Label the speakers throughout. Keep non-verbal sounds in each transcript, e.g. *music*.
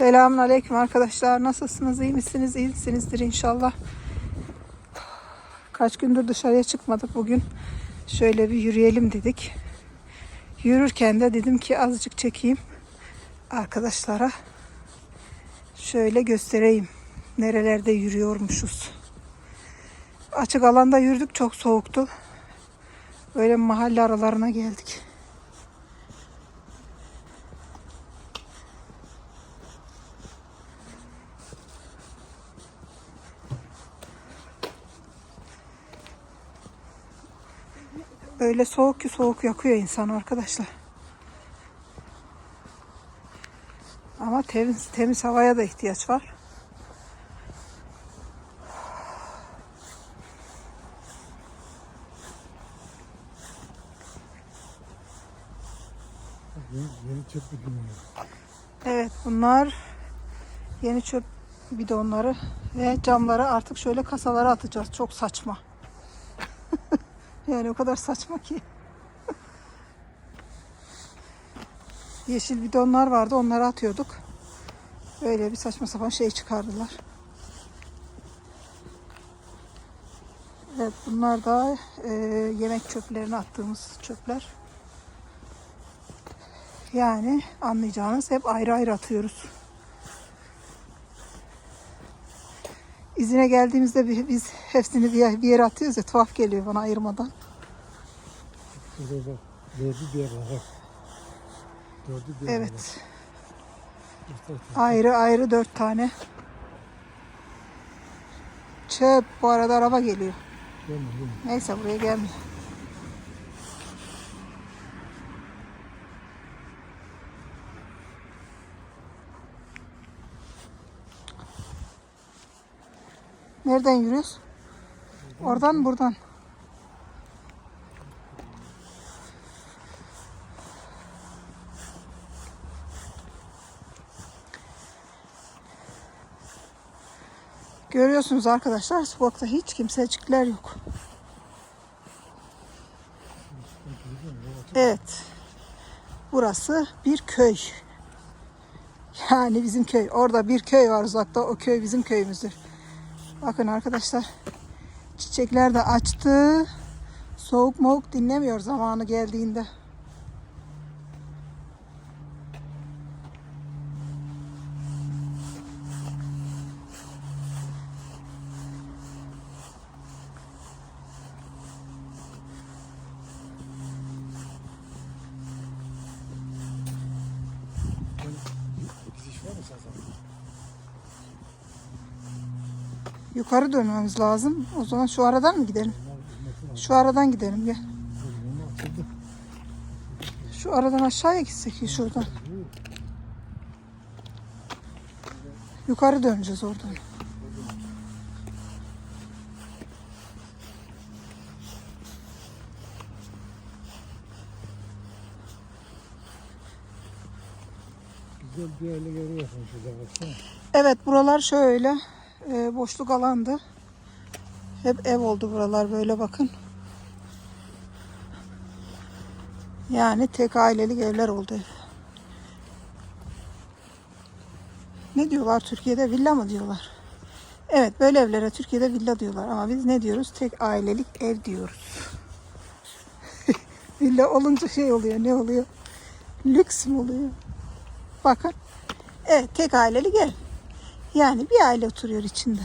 Speaker 1: Selamun Aleyküm arkadaşlar. Nasılsınız? İyi misiniz? İyisinizdir inşallah. Kaç gündür dışarıya çıkmadık. Bugün şöyle bir yürüyelim dedik. Yürürken de dedim ki azıcık çekeyim arkadaşlara. Şöyle göstereyim. Nerelerde yürüyormuşuz. Açık alanda yürüdük. Çok soğuktu. Böyle mahalle aralarına geldik. Öyle soğuk ki soğuk yakıyor insanı arkadaşlar. Ama temiz, temiz havaya da ihtiyaç var.
Speaker 2: Yeni, çöp bidonu.
Speaker 1: Evet bunlar yeni çöp bidonları ve camları artık şöyle kasalara atacağız. Çok saçma. Yani o kadar saçma ki. Yeşil bidonlar vardı onları atıyorduk. Böyle bir saçma sapan şey çıkardılar. Evet bunlar da e, yemek çöplerine attığımız çöpler. Yani anlayacağınız hep ayrı ayrı atıyoruz. İzine geldiğimizde bi- biz hepsini bir yere atıyoruz ya tuhaf geliyor bana ayırmadan.
Speaker 2: Şurada bak. Dördü bir bak. Dördü bir
Speaker 1: Evet.
Speaker 2: İşte
Speaker 1: Ayrı ayrı dört tane. Çöp bu arada araba geliyor.
Speaker 2: gelme gelme.
Speaker 1: Neyse buraya gelmiyor. Nereden yürüyoruz? Oradan buradan? Görüyorsunuz arkadaşlar sokakta hiç kimsecikler yok. Evet. Burası bir köy. Yani bizim köy. Orada bir köy var uzakta. O köy bizim köyümüzdür. Bakın arkadaşlar. Çiçekler de açtı. Soğuk moğuk dinlemiyor zamanı geldiğinde.
Speaker 2: Gidiş var mı sen sana?
Speaker 1: Yukarı dönmemiz lazım. O zaman şu aradan mı gidelim? Şu aradan gidelim gel. Şu aradan aşağıya gitsek ya şuradan. Yukarı döneceğiz oradan.
Speaker 2: Güzel bir aile yeri yapmış şurada baksana.
Speaker 1: Evet buralar şöyle e, boşluk alandı. Hep ev oldu buralar böyle bakın. Yani tek ailelik evler oldu. Ne diyorlar Türkiye'de villa mı diyorlar? Evet böyle evlere Türkiye'de villa diyorlar ama biz ne diyoruz? Tek ailelik ev diyoruz. *laughs* villa olunca şey oluyor ne oluyor? Lüks mü oluyor? Bakın. Evet tek ailelik ev. Yani bir aile oturuyor içinde.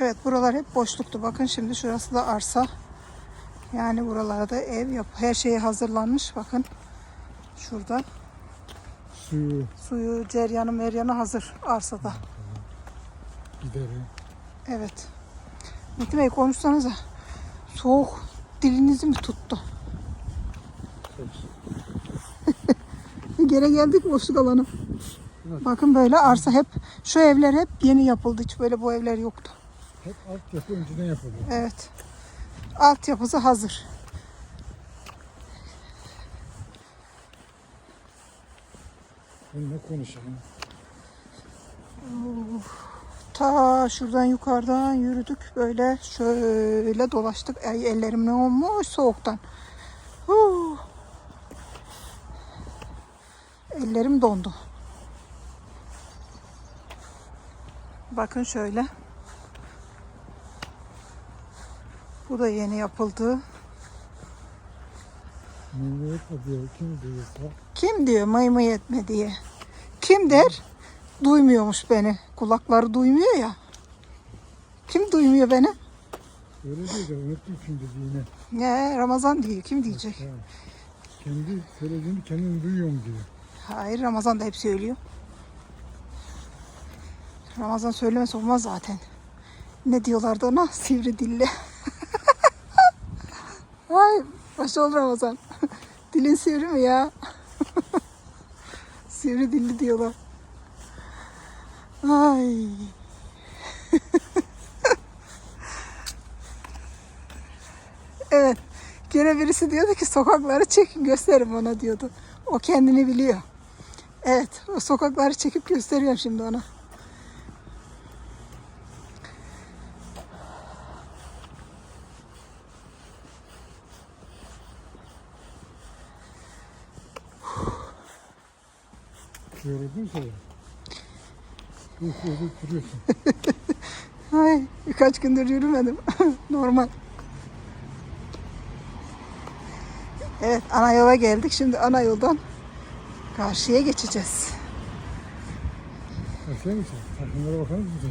Speaker 1: Evet buralar hep boşluktu. Bakın şimdi şurası da arsa. Yani buralarda ev yap. Her şey hazırlanmış. Bakın şurada
Speaker 2: Suyu
Speaker 1: suyu, ceryanı, meryanı hazır arsada.
Speaker 2: gideri.
Speaker 1: Evet. Metin Bey konuşsanıza. Soğuk dilinizi mi tuttu? *laughs* Gene geldik boşluk alana.
Speaker 2: Evet.
Speaker 1: Bakın böyle arsa hep şu evler hep yeni yapıldı. Hiç böyle bu evler yoktu.
Speaker 2: Hep altyapı önceden yapıldı.
Speaker 1: Evet. Altyapısı hazır.
Speaker 2: Ne konuşayım?
Speaker 1: Ta şuradan yukarıdan yürüdük böyle şöyle dolaştık. Ay ellerim ne olmuş soğuktan. Huu. Ellerim dondu. Bakın şöyle. Bu da yeni yapıldı.
Speaker 2: Millet diyor kim diyorsa.
Speaker 1: Kim diyor mıy mıy etme diye. Kim der? Duymuyormuş beni. Kulakları duymuyor ya. Kim duymuyor beni?
Speaker 2: Öyle diyor da unuttum kim dediğini.
Speaker 1: Ne Ramazan diyor. Kim diyecek?
Speaker 2: Ha. Kendi söylediğini kendin duyuyorum diyor.
Speaker 1: Hayır Ramazan da hep söylüyor. Ramazan söylemesi olmaz zaten. Ne diyorlardı ona? Sivri dilli. *laughs* Ay baş ol Ramazan. *laughs* Dilin sivri mi ya? *laughs* sivri dilli diyorlar. Ay. evet. Gene birisi diyordu ki sokakları çekin gösterin ona diyordu. O kendini biliyor. Evet, o sokakları çekip gösteriyorum şimdi ona.
Speaker 2: Duruyorsun. *laughs*
Speaker 1: Ay, birkaç gündür yürümedim. *laughs* Normal. Evet, ana yola geldik. Şimdi ana yoldan karşıya geçeceğiz.
Speaker 2: Aşağı mısın? Takımlara bakar mısın?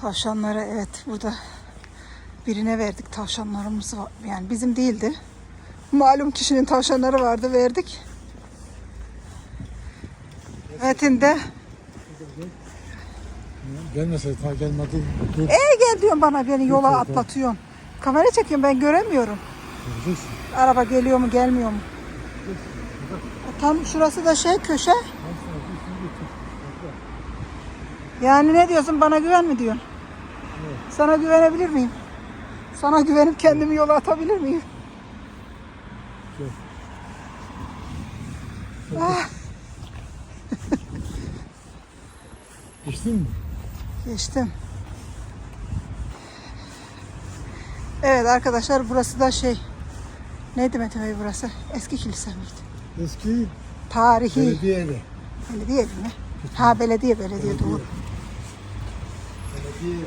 Speaker 1: Tavşanlara evet burada birine verdik tavşanlarımız var. Yani bizim değildi. Malum kişinin tavşanları vardı verdik. Metin de
Speaker 2: Gelmese ta gelmedi. Dur.
Speaker 1: e gel diyorsun bana beni yola
Speaker 2: Yok, yok.
Speaker 1: atlatıyorsun. Kamera çekiyorum ben göremiyorum.
Speaker 2: Göreceksin.
Speaker 1: Araba geliyor mu gelmiyor mu? Tam şurası da şey köşe. Yani ne diyorsun bana güven mi diyorsun? Sana güvenebilir miyim? Sana güvenip kendimi yola atabilir miyim? Ah,
Speaker 2: Geçtin mi?
Speaker 1: Geçtim. Evet arkadaşlar burası da şey. Neydi Metin Bey burası? Eski kilise miydi?
Speaker 2: Eski
Speaker 1: Tarihi.
Speaker 2: belediye evi.
Speaker 1: Belediye evi mi? Ha belediye belediye doğru.
Speaker 2: Belediye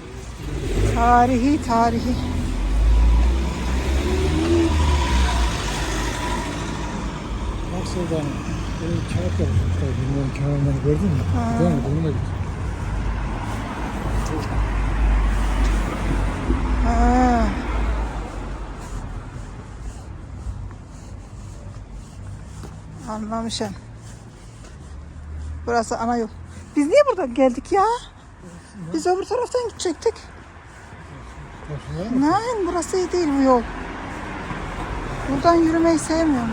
Speaker 1: Tarihi tarihi.
Speaker 2: Bak bir kağıt yapmışlar. Bilmiyorum kağıtları gördün mü? Değil mi? Bununla git.
Speaker 1: Ha. Anlamışım. Burası ana yol. Biz niye buradan geldik ya? Biz öbür taraftan gidecektik. Nein burası iyi değil bu yol. Buradan yürümeyi sevmiyorum.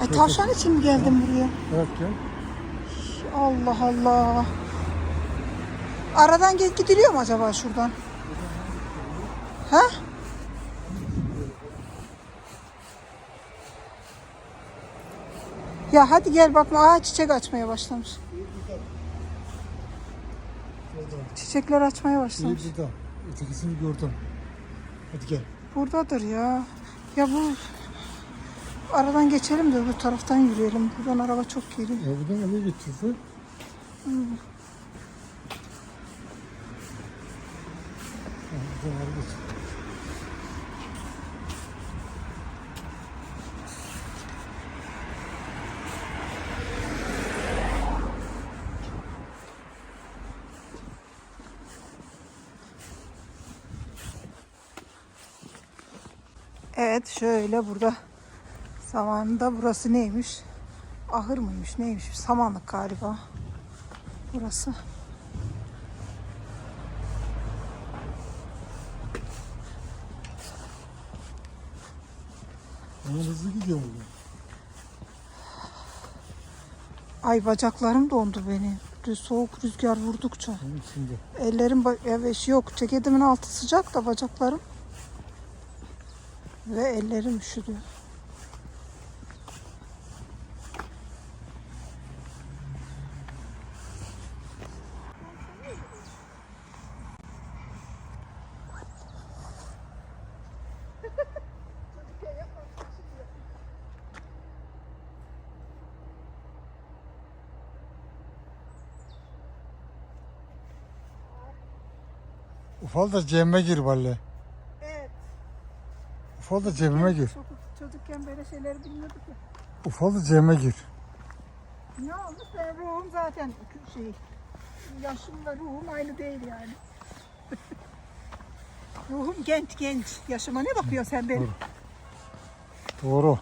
Speaker 1: Ay tavşan için mi geldim buraya?
Speaker 2: Evet gel.
Speaker 1: Allah Allah. Aradan gidiliyor mu acaba şuradan? Ha? Ya hadi gel bakma aa çiçek açmaya başlamış. Çiçekler açmaya başlamış.
Speaker 2: Burada. Ötekisini gördüm. Hadi gel.
Speaker 1: Buradadır ya. Ya bu aradan geçelim de öbür taraftan yürüyelim. Buradan araba çok geliyor.
Speaker 2: Ya buradan nereye geçiyorsun? Ha, buradan nereye geçiyorsun?
Speaker 1: Evet şöyle burada zamanında burası neymiş? Ahır mıymış neymiş? Samanlık galiba. Burası.
Speaker 2: Ama hızlı gidiyor bugün.
Speaker 1: Ay bacaklarım dondu benim. Rü- Soğuk rüzgar vurdukça.
Speaker 2: İçinde.
Speaker 1: Ellerim evet yok. Ceketimin altı sıcak da bacaklarım. Ve ellerim üşüdü.
Speaker 2: Ufal da cemme gir vallahi.
Speaker 1: Evet.
Speaker 2: Ufal da cebime gir.
Speaker 1: Çocuk, çocukken böyle şeyleri bilmiyorduk ya.
Speaker 2: Ufal da cebime gir.
Speaker 1: Ne olmuş? Ben ruhum zaten şey, yaşımla ruhum aynı değil yani. *laughs* ruhum genç genç. Yaşıma ne bakıyorsun sen benim?
Speaker 2: Doğru.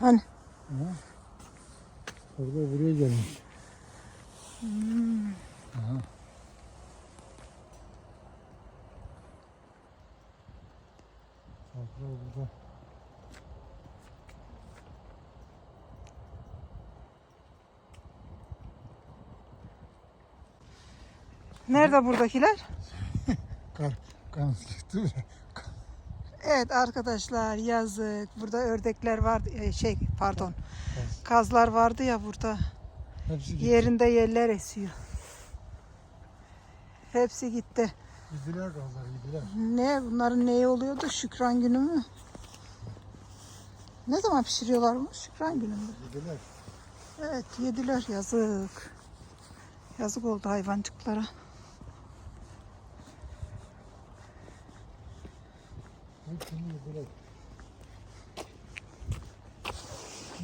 Speaker 1: Hani?
Speaker 2: Orada buraya gelmiş. Aha. Burada.
Speaker 1: Nerede buradakiler? *laughs*
Speaker 2: Kar, kan çıktı.
Speaker 1: Evet arkadaşlar yazık. Burada ördekler vardı. e, Şey pardon. Kazlar vardı ya burada.
Speaker 2: Hepsi gitti.
Speaker 1: Yerinde yeller esiyor. Hepsi gitti.
Speaker 2: Gidiler gazlar gidiler.
Speaker 1: Ne bunların neyi oluyordu? Şükran günü mü? Ne zaman pişiriyorlar bunu? Şükran günü mü?
Speaker 2: Gidiler.
Speaker 1: Evet yediler yazık. Yazık oldu hayvancıklara.
Speaker 2: Hepsini yediler.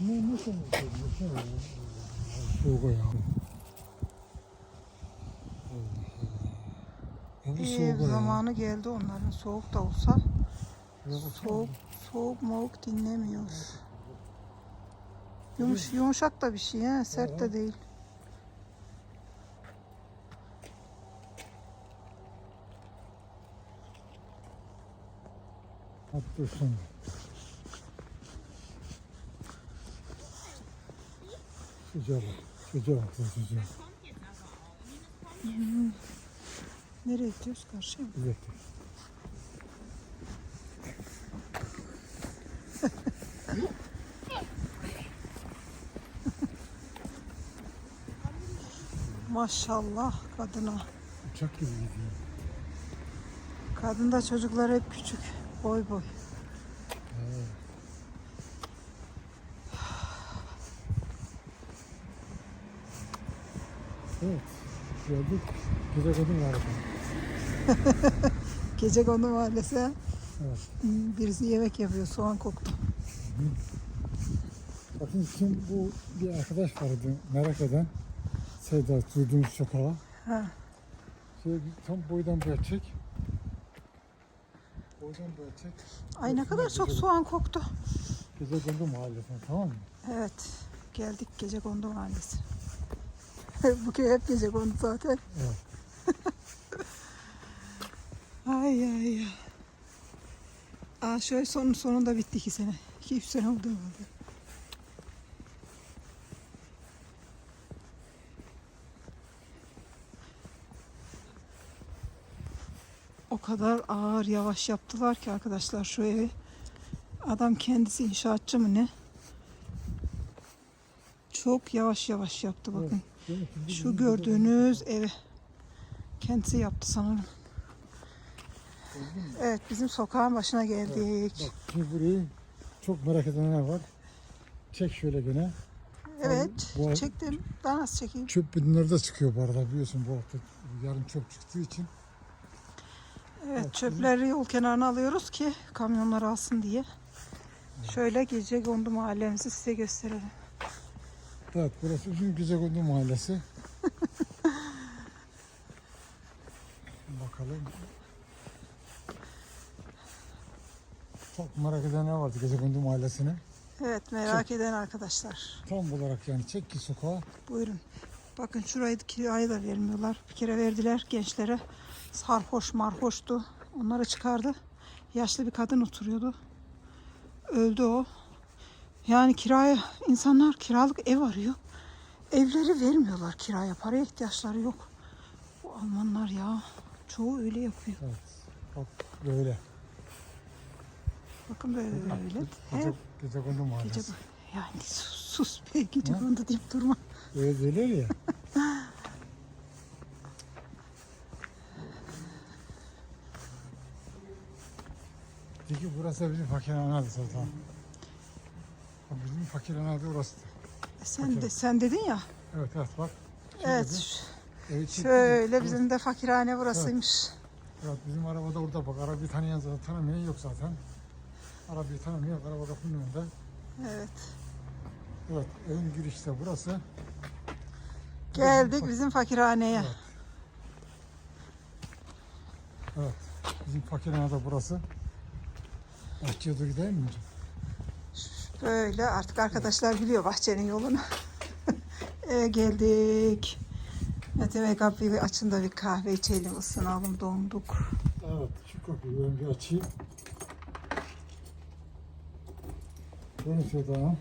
Speaker 2: Ne nasıl yapıyorsun? Soğuk ya. Bu
Speaker 1: Ee,
Speaker 2: soğuk ya.
Speaker 1: zamanı geldi onların soğuk da olsa. Soğuk, soğuk moğuk dinlemiyor. Yumuş, yumuşak da bir şey ha, sert de değil.
Speaker 2: Dursun. Sıcağı. Sıcağı. Sıcağı.
Speaker 1: Nereye gidiyoruz karşıya mı?
Speaker 2: Evet. *laughs*
Speaker 1: Maşallah kadına.
Speaker 2: Uçak gibi gidiyor.
Speaker 1: Kadında çocuklar hep küçük. Boy boy.
Speaker 2: Evet. Geldik. Gece kadın var.
Speaker 1: Gece *laughs* kondu mahallesi. ha.
Speaker 2: Evet.
Speaker 1: Birisi yemek yapıyor. Soğan koktu.
Speaker 2: Bakın şimdi bu bir arkadaş vardı merak eden. Seda durduğumuz sokağa.
Speaker 1: Ha.
Speaker 2: Bir tam boydan boya çek. Boydan boya çek.
Speaker 1: Ay ne kadar çok soğan koktu.
Speaker 2: Gece kondu mahallesine tamam mı?
Speaker 1: Evet. Geldik gece kondu mahallesi. *laughs* Bu köy hep gece kondu zaten.
Speaker 2: Evet.
Speaker 1: Ay ay ay. Aa şöyle sonun sonunda bitti iki sene. İki üç sene oldu herhalde. O kadar ağır yavaş yaptılar ki arkadaşlar şu evi. Adam kendisi inşaatçı mı ne? Çok yavaş yavaş yaptı bakın. Şu gördüğünüz evi kendisi yaptı sanırım. Evet bizim sokağın başına geldik.
Speaker 2: Bak şimdi burayı çok merak edenler var. Çek şöyle gene.
Speaker 1: Evet
Speaker 2: Bu-
Speaker 1: çektim. Daha nasıl çekeyim?
Speaker 2: Çöp bidonları da çıkıyor bu arada biliyorsun bu hafta yarın çöp çıktığı için.
Speaker 1: Evet çöpleri yol kenarına alıyoruz ki kamyonlar alsın diye. Şöyle gece kondu mahallemizi size gösterelim.
Speaker 2: Evet burası Uzun Güzekondu Mahallesi. *laughs* Bakalım. Merak edenler vardı Gecekondu Mahallesi'ni.
Speaker 1: Evet merak eden arkadaşlar.
Speaker 2: Tam olarak yani çek ki sokağa.
Speaker 1: Buyurun. Bakın şurayı kirayı da vermiyorlar. Bir kere verdiler gençlere. Sarhoş marhoştu. Onları çıkardı. Yaşlı bir kadın oturuyordu. Öldü o. Yani kiraya insanlar kiralık ev arıyor. Evleri vermiyorlar kiraya. Paraya ihtiyaçları yok. Bu Almanlar ya. Çoğu öyle yapıyor.
Speaker 2: Evet. Bak böyle.
Speaker 1: Bakın böyle böyle.
Speaker 2: Gece,
Speaker 1: gece,
Speaker 2: Mahallesi.
Speaker 1: Yani sus, sus be gece kondu deyip durma.
Speaker 2: Öyle derler ya. *laughs* Peki burası bizim fakirhane zaten. Bizim fakirhane orası.
Speaker 1: Sen de sen dedin ya.
Speaker 2: Evet evet bak.
Speaker 1: Evet.
Speaker 2: bizim çektik.
Speaker 1: Şöyle bizim de fakirhane burasıymış.
Speaker 2: Evet bizim araba da orada bak. Arabayı tanıyan zaten tanımayan yok zaten. Arabayı tanımıyor. Araba kapının önünde.
Speaker 1: Evet.
Speaker 2: Evet evin girişi de burası.
Speaker 1: Geldik bizim fakirhaneye.
Speaker 2: Evet. Evet. Bizim fakirhane de burası. Bahçeye doğru gidelim mi?
Speaker 1: Böyle artık arkadaşlar biliyor bahçenin yolunu. Eve *laughs* geldik. Mete Bey kapıyı açın da bir kahve içelim, ısınalım, donduk.
Speaker 2: Evet, şu kapıyı ben bir açayım. Bunu şuradan.